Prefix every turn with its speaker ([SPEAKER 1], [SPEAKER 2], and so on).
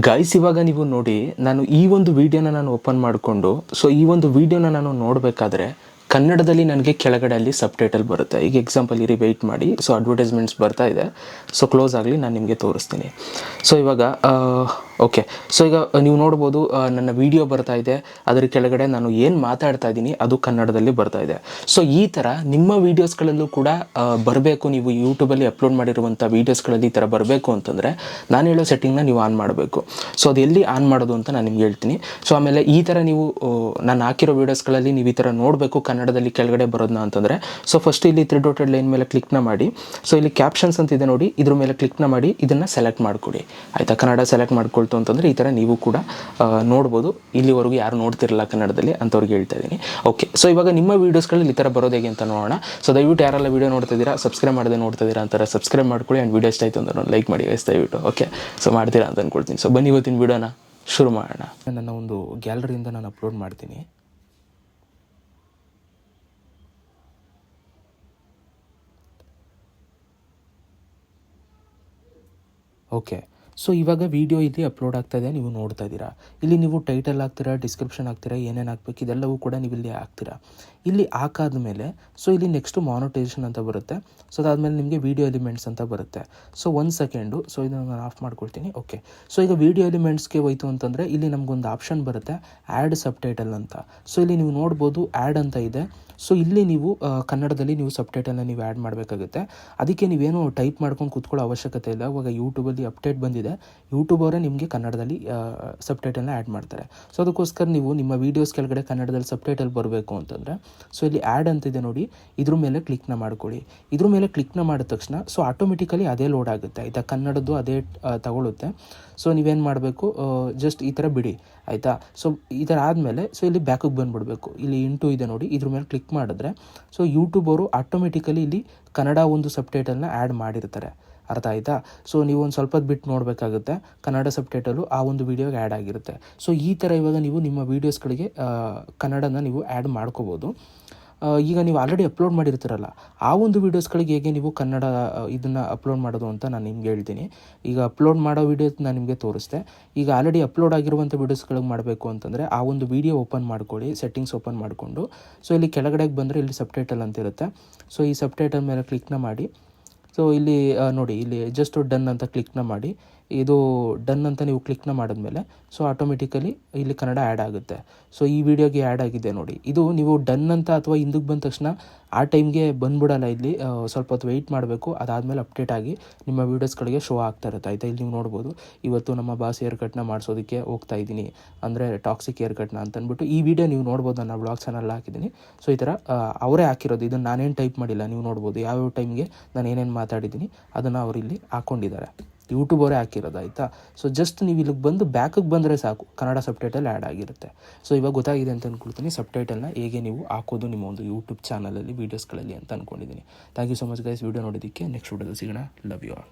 [SPEAKER 1] Guys ಇವಾಗ ನೀವು ನೋಡಿ, ನಾನು ಈ ಒಂದು ವಿಡಿಯೋನ ನಾನು ಓಪನ್ ಮಾಡಿಕೊಂಡು ಸೊ ಈ ಒಂದು ವಿಡಿಯೋನ ನಾನು ನೋಡಬೇಕಾದ್ರೆ ಕನ್ನಡದಲ್ಲಿ ನನಗೆ ಕೆಳಗಡೆ ಅಲ್ಲಿ ಸಬ್ ಟೈಟಲ್ ಬರುತ್ತೆ. ಈಗ ಎಕ್ಸಾಂಪಲ್ ಇರಿ ವೆಯ್ಟ್ ಮಾಡಿ. ಸೊ ಅಡ್ವರ್ಟೈಸ್ಮೆಂಟ್ಸ್ ಬರ್ತಾ ಇದೆ. ಸೊ ಕ್ಲೋಸ್ ಆಗಲಿ ನಾನು ನಿಮಗೆ ತೋರಿಸ್ತೀನಿ. ಸೊ ಇವಾಗ ಓಕೆ ಸೊ ಈಗ ನೀವು ನೋಡ್ಬೋದು ನನ್ನ ವಿಡಿಯೋ ಬರ್ತಾ ಇದೆ. ಅದರ ಕೆಳಗಡೆ ನಾನು ಏನು ಮಾತಾಡ್ತಾ ಇದ್ದೀನಿ ಅದು ಕನ್ನಡದಲ್ಲಿ ಬರ್ತಾ ಇದೆ. ಸೊ ಈ ಥರ ನಿಮ್ಮ ವೀಡಿಯೋಸ್ಗಳಲ್ಲೂ ಕೂಡ ಬರಬೇಕು. ನೀವು ಯೂಟ್ಯೂಬಲ್ಲಿ ಅಪ್ಲೋಡ್ ಮಾಡಿರುವಂಥ ವೀಡಿಯೋಸ್ಗಳಲ್ಲಿ ಈ ಥರ ಬರಬೇಕು ಅಂತಂದರೆ, ನಾನು ಹೇಳೋ ಸೆಟ್ಟಿಂಗ್ನ ನೀವು ಆನ್ ಮಾಡಬೇಕು. ಸೊ ಅದು ಎಲ್ಲಿ ಆನ್ ಮಾಡೋದು ಅಂತ ನಾನು ನಿಮ್ಗೆ ಹೇಳ್ತೀನಿ. ಸೊ ಆಮೇಲೆ ಈ ಥರ ನೀವು ನಾನು ಹಾಕಿರೋ ವೀಡಿಯೋಸ್ಗಳಲ್ಲಿ ನೀವು ಈ ಥರ ನೋಡಬೇಕು ಕನ್ನಡದಲ್ಲಿ ಕೆಳಗಡೆ ಬರೋದನ್ನ ಅಂತಂದರೆ ಸೊ ಫಸ್ಟ್ ಇಲ್ಲಿ ತ್ರೀ ಡೋಟೆಡ್ ಲೈನ್ ಮೇಲೆ ಕ್ಲಿಕ್ನ ಮಾಡಿ ಸೊ ಇಲ್ಲಿ ಕ್ಯಾಪ್ಷನ್ಸ್ ಅಂತ ಇದೆ ನೋಡಿ, ಇದ್ರ ಮೇಲೆ ಕ್ಲಿಕ್ನ ಮಾಡಿ, ಇದನ್ನು ಸೆಲೆಕ್ಟ್ ಮಾಡ್ಕೊಡಿ. ಆಯಿತಾ? ಕನ್ನಡ ಸೆಲೆಕ್ಟ್ ಮಾಡ್ಕೊಳ್ತು ಅಂತಂದರೆ ಈ ಥರ ನೀವು ಕೂಡ ನೋಡ್ಬೋದು. ಇಲ್ಲಿವರೆಗೂ ಯಾರು ನೋಡ್ತಿರಲ್ಲ ಕನ್ನಡದಲ್ಲಿ ಅಂಥವ್ರಿಗೆ ಹೇಳ್ತಾ ಇದ್ದೀನಿ ಓಕೆ ಸೊ ಇವಾಗ ನಿಮ್ಮ ವೀಡಿಯೋಸ್ಗಳಲ್ಲಿ ಈ ಥರ ಬರೋದು ಹೇಗೆ ಅಂತ ನೋಡೋಣ. ಸೊ ದಯವಿಟ್ಟು ಯಾರೆಲ್ಲ ವೀಡಿಯೋ ನೋಡ್ತಿದ್ದೀರಾ ಸಬ್ಸ್ಕ್ರೈಬ್ ಮಾಡದೆ ನೋಡ್ತಿದ್ದೀರಾ ಅಂತಾರೆ ಸಬ್ಸ್ಕ್ರೈಬ್ ಮಾಡ್ಕೊಳ್ಳಿ. ಆ್ಯಂಡ್ ವೀಡಿಯೋ ಇಷ್ಟ ಆಯಿತು ಅಂದ್ರೆ ಲೈಕ್ ಮಾಡಿ ದಯವಿಟ್ಟು. ಓಕೆ ಸೊ ಮಾಡ್ತೀರಾ ಅಂತ ಅಂದ್ಕೊಳ್ತೀನಿ ಸೊ ಬನ್ನಿ ಇವತ್ತಿನ ವೀಡಿಯೋನ ಶುರು ಮಾಡೋಣ. ನನ್ನ ಒಂದು ಗ್ಯಾಲರಿಯಿಂದ ನಾನು ಅಪ್ಲೋಡ್ ಮಾಡ್ತೀನಿ. ಓಕೆ ಸೊ ಇವಾಗ ವಿಡಿಯೋ ಇಲ್ಲಿ ಅಪ್ಲೋಡ್ ಆಗ್ತಾ ಇದೆ, ನೀವು ನೋಡ್ತಾ ಇದ್ದೀರಾ. ಇಲ್ಲಿ ನೀವು ಟೈಟಲ್ ಹಾಕ್ತೀರಾ ಡಿಸ್ಕ್ರಿಪ್ಷನ್ ಹಾಕ್ತೀರಾ, ಏನೇನು ಹಾಕ್ಬೇಕು, ಇದೆಲ್ಲವೂ ಕೂಡ ನೀವು ಇಲ್ಲಿ ಹಾಕ್ತೀರಾ. ಇಲ್ಲಿ ಹಾಕಾದ ಮೇಲೆ ಸೊ ಇಲ್ಲಿ ನೆಕ್ಸ್ಟ್ ಮಾನಿಟೈಸೇಷನ್ ಅಂತ ಬರುತ್ತೆ. ಸೊ ಅದಾದಮೇಲೆ ನಿಮಗೆ ವಿಡಿಯೋ ಎಲಿಮೆಂಟ್ಸ್ ಅಂತ ಬರುತ್ತೆ. ಸೊ ಒಂದು ಸೆಕೆಂಡು ಸೊ ಇದನ್ನು ನಾನು ಆಫ್ ಮಾಡ್ಕೊಳ್ತೀನಿ. ಓಕೆ ಸೊ ಈಗ ವೀಡಿಯೋ ಎಲಿಮೆಂಟ್ಸ್ಗೆ ಹೋಯ್ತು ಅಂತಂದರೆ, ಇಲ್ಲಿ ನಮಗೊಂದು ಆಪ್ಷನ್ ಬರುತ್ತೆ ಆ್ಯಡ್ ಸಬ್ ಟೈಟಲ್ ಅಂತ. ಸೊ ಇಲ್ಲಿ ನೀವು ನೋಡ್ಬೋದು ಆ್ಯಡ್ ಅಂತ ಇದೆ. ಸೊ ಇಲ್ಲಿ ನೀವು ಕನ್ನಡದಲ್ಲಿ ನೀವು ಸಬ್ ನೀವು ಆ್ಯಡ್ ಮಾಡಬೇಕಾಗುತ್ತೆ. ಅದಕ್ಕೆ ನೀವೇನು ಟೈಪ್ ಮಾಡ್ಕೊಂಡು ಕೂತ್ಕೊಳ್ಳೋ ಅವಶ್ಯಕತೆ ಇಲ್ಲ. ಇವಾಗ ಯೂಟ್ಯೂಬಲ್ಲಿ ಅಪ್ಡೇಟ್ ಬಂದಿದೆ. ಯೂಟ್ಯೂಬ್ ಅವರೇ ನಿಮಗೆ ಕನ್ನಡದಲ್ಲಿ ಸಬ್ ಟೈಟಲ್ನ ಆ್ಯಡ್ ಮಾಡ್ತಾರೆ. ಸೊ ಅದಕ್ಕೋಸ್ಕರ ನೀವು ನಿಮ್ಮ ವೀಡಿಯೋಸ್ ಕೆಳಗಡೆ ಕನ್ನಡದಲ್ಲಿ ಸಬ್ ಟೈಟಲ್ ಬರಬೇಕು ಅಂತಂದರೆ ಸೊ ಇಲ್ಲಿ ಆ್ಯಡ್ ಅಂತಿದೆ ನೋಡಿ. ಇದ್ರ ಮೇಲೆ ಕ್ಲಿಕ್ನ ಮಾಡ್ಕೊಳ್ಳಿ. ಇದ್ರ ಮೇಲೆ ಕ್ಲಿಕ್ನ ಮಾಡಿದ ತಕ್ಷಣ ಸೊ ಆಟೋಮೆಟಿಕಲಿ ಅದೇ ಲೋಡ್ ಆಗುತ್ತೆ. ಆಯಿತಾ? ಕನ್ನಡದ್ದು ಅದೇ ತಗೊಳ್ಳುತ್ತೆ ಸೊ ನೀವೇನು ಮಾಡಬೇಕು? ಜಸ್ಟ್ ಈ ಥರ ಬಿಡಿ. ಆಯಿತಾ? ಸೊ ಈ ಥರ ಆದಮೇಲೆ ಸೊ ಇಲ್ಲಿ ಬ್ಯಾಕಿಗೆ ಬಂದುಬಿಡಬೇಕು. ಇಲ್ಲಿ ಇಂಟು ಇದೆ ನೋಡಿ, ಇದ್ರ ಮೇಲೆ ಕ್ಲಿಕ್ ಮಾಡಿದ್ರೆ ಸೊ ಯೂಟ್ಯೂಬ್ ಅವರು ಆಟೋಮೆಟಿಕಲಿ ಇಲ್ಲಿ ಕನ್ನಡ ಒಂದು ಸಬ್ ಟೈಟಲ್ನ ಆ್ಯಡ್ ಮಾಡಿರ್ತಾರೆ. ಅರ್ಥ ಆಯಿತಾ? ಸೊ ನೀವು ಒಂದು ಸ್ವಲ್ಪ ಬಿಟ್ಟು ನೋಡಬೇಕಾಗುತ್ತೆ, ಕನ್ನಡ ಸಬ್ ಟೈಟಲು ಆ ಒಂದು ವೀಡಿಯೋಗೆ ಆ್ಯಡ್ ಆಗಿರುತ್ತೆ. ಸೊ ಈ ಥರ ಇವಾಗ ನೀವು ನಿಮ್ಮ ವೀಡಿಯೋಸ್ಗಳಿಗೆ ಕನ್ನಡನ ನೀವು ಆ್ಯಡ್ ಮಾಡ್ಕೋಬೋದು. ಈಗ ನೀವು ಆಲ್ರೆಡಿ ಅಪ್ಲೋಡ್ ಮಾಡಿರ್ತೀರಲ್ಲ, ಆ ಒಂದು ವೀಡಿಯೋಸ್ಗಳಿಗೆ ಹೇಗೆ ನೀವು ಕನ್ನಡ ಇದನ್ನು ಅಪ್ಲೋಡ್ ಮಾಡೋದು ಅಂತ ನಾನು ನಿಮ್ಗೆ ಹೇಳ್ತೀನಿ. ಈಗ ಅಪ್ಲೋಡ್ ಮಾಡೋ ವೀಡಿಯೋಸ್ ನಾನು ನಿಮಗೆ ತೋರಿಸ್ದೆ ಈಗ ಆಲ್ರೆಡಿ ಅಪ್ಲೋಡ್ ಆಗಿರುವಂಥ ವೀಡಿಯೋಸ್ಗಳಿಗೆ ಮಾಡಬೇಕು ಅಂತಂದರೆ ಆ ಒಂದು ವೀಡಿಯೋ ಓಪನ್ ಮಾಡ್ಕೊಳ್ಳಿ ಸೆಟ್ಟಿಂಗ್ಸ್ ಓಪನ್ ಮಾಡಿಕೊಂಡು. ಸೊ ಇಲ್ಲಿ ಕೆಳಗಡೆಗೆ ಬಂದರೆ ಇಲ್ಲಿ ಸಬ್ಟೈಟಲ್ ಅಂತ ಇರುತ್ತೆ ಸೊ ಈ ಸಬ್ಟೈಟಲ್ ಮೇಲೆ ಕ್ಲಿಕ್ನ ಮಾಡಿ. ಸೊ ಇಲ್ಲಿ ನೋಡಿ, ಇಲ್ಲಿ ಜಸ್ಟ್ ಡನ್ ಅಂತ ಕ್ಲಿಕ್ನ ಮಾಡಿ. ಇದು ಡನ್ ಅಂತ ನೀವು ಕ್ಲಿಕ್ನ ಮಾಡಿದ್ಮೇಲೆ ಸೊ ಆಟೋಮೆಟಿಕಲಿ ಇಲ್ಲಿ ಕನ್ನಡ ಆ್ಯಡ್ ಆಗುತ್ತೆ. ಸೊ ಈ ವಿಡಿಯೋಗೆ ಆ್ಯಡ್ ಆಗಿದೆ ನೋಡಿ. ಇದು ನೀವು ಡನ್ ಅಂತ ಅಥವಾ ಹಿಂದಕ್ಕೆ ಬಂದ ತಕ್ಷಣ ಆ ಟೈಮ್ಗೆ ಬಂದ್ಬಿಡಲ್ಲ ಇಲ್ಲಿ. ಸ್ವಲ್ಪ ಹೊತ್ತು ವೆಯ್ಟ್ ಮಾಡಬೇಕು. ಅದಾದಮೇಲೆ ಅಪ್ಡೇಟ್ ಆಗಿ ನಿಮ್ಮ ವೀಡಿಯೋಸ್ಗಳಿಗೆ ಶೋ ಆಗ್ತಾ ಇರುತ್ತೆ. ಆಯಿತಾ? ಇಲ್ಲಿ ನೀವು ನೋಡ್ಬೋದು. ಇವತ್ತು ನಮ್ಮ ಬಾಸ್ ಹೇರ್ ಕಟ್ನ ಮಾಡಿಸೋದಕ್ಕೆ ಹೋಗ್ತಾ ಇದ್ದೀನಿ. ಅಂದರೆ ಟಾಕ್ಸಿಕ್ ಹೇರ್ ಕಟ್ನ ಅಂತ ಅಂದ್ಬಿಟ್ಟು ಈ ವಿಡಿಯೋ ನೀವು ನೋಡ್ಬೋದು ನನ್ನ ಬ್ಲಾಗ್ ಚಾನಲ್ ಹಾಕಿದ್ದೀನಿ. ಸೊ ಈ ಥರ ಅವರೇ ಹಾಕಿರೋದು. ಇದನ್ನು ನಾನೇನು ಟೈಪ್ ಮಾಡಿಲ್ಲ. ನೀವು ನೋಡ್ಬೋದು. ಯಾವ್ಯಾವ ಟೈಮ್ಗೆ ನಾನು ಏನೇನು ಮಾತಾಡಿದ್ದೀನಿ. ಅದನ್ನು ಅವರು ಇಲ್ಲಿ ಹಾಕ್ಕೊಂಡಿದ್ದಾರೆ ಯೂಟ್ಯೂಬ್ ಅವರೇ ಹಾಕಿರೋದು, ಆಯಿತಾ? ಸೊ ಜಸ್ಟ್ ನೀವು ಇಲ್ಲಿಗೆ ಬಂದು ಬ್ಯಾಕಿಗೆ ಬಂದರೆ ಸಾಕು. ಕನ್ನಡ ಸಬ್ಟೈಟಲ್ ಆ್ಯಡ್ ಆಗಿರುತ್ತೆ. ಸೊ ಇವಾಗ ಗೊತ್ತಾಗಿದೆ ಅಂತ ಅಂದ್ಕೊಳ್ತೀನಿ ಸಬ್ ಟೈಟಲ್ನ ಹೇಗೆ ನೀವು ಹಾಕೋದು ನಿಮ್ಮ ಒಂದು ಯೂಟ್ಯೂಬ್ ಚಾನಲಲ್ಲಿ ವೀಡಿಯೋಸ್ಗಳಲ್ಲಿ ಅಂತ ಅಂದ್ಕೊಂಡಿದ್ದೀನಿ thank you so much guys video ನೋಡೋದಕ್ಕೆ ನೆಕ್ಸ್ಟ್ ವೀಡಿಯೋದಲ್ಲಿ ಸಿಗೋಣ. Love you all